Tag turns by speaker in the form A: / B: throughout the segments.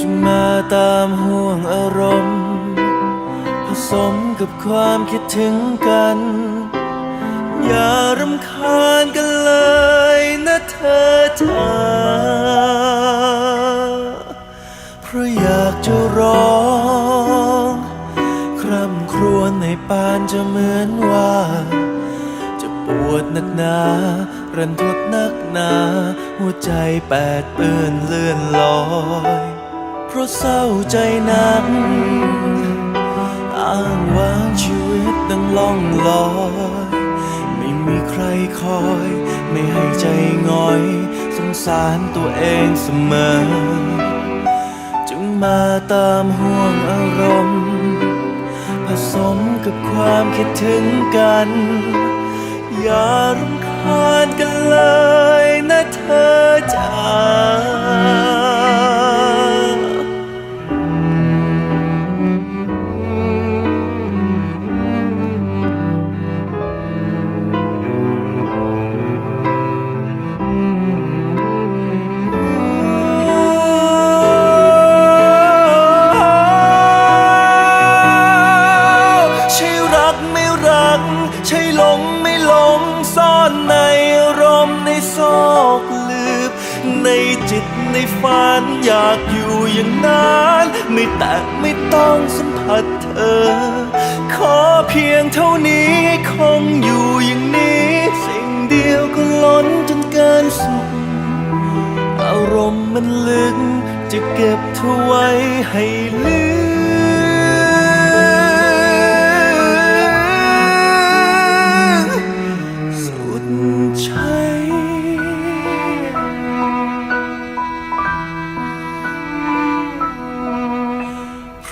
A: จะมาตามห่วงอารมณ์ ผสมกับความคิดถึงกัน อย่ารำคาญกันเลยนะเธอจ้าเพราะอยากจะร้องคร่ำครวญในปานจะเหมือนว่า จะปวดหนักหนารันทดนักหนา หัวใจแปดเปื้อนเลื่อนลอย ราะเศร้าใจนัก อ้างว้างชีวิตดังล่องลอย ไม่มีใครคอย ไม่ให้ใจง่อย สงสารตัวเองเสมอ จึงมาตามห่วงอารมณ์ ผสมกับความคิดถึงกัน อย่ารำคาญกันเลยนะเธอจ้า ใช่หลงไม่หลงซ่อนในอารมในซอกลืบ ในจิตในฝันอยากอยู่อย่างนั้น ไม่แตะไม่ต้องสัมผัสเธอ ขอเพียงเท่านี้คงอยู่อย่างนี้ สิ่งเดียวก็ล้นจนเกินสุดอารมณ์มันลึกจะเก็บเธอไว้ให้ลืม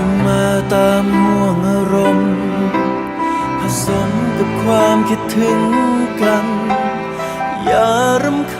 A: จะมาตามห่วงอารมณ์ ผสมกับความคิดถึงกัน อย่ารำค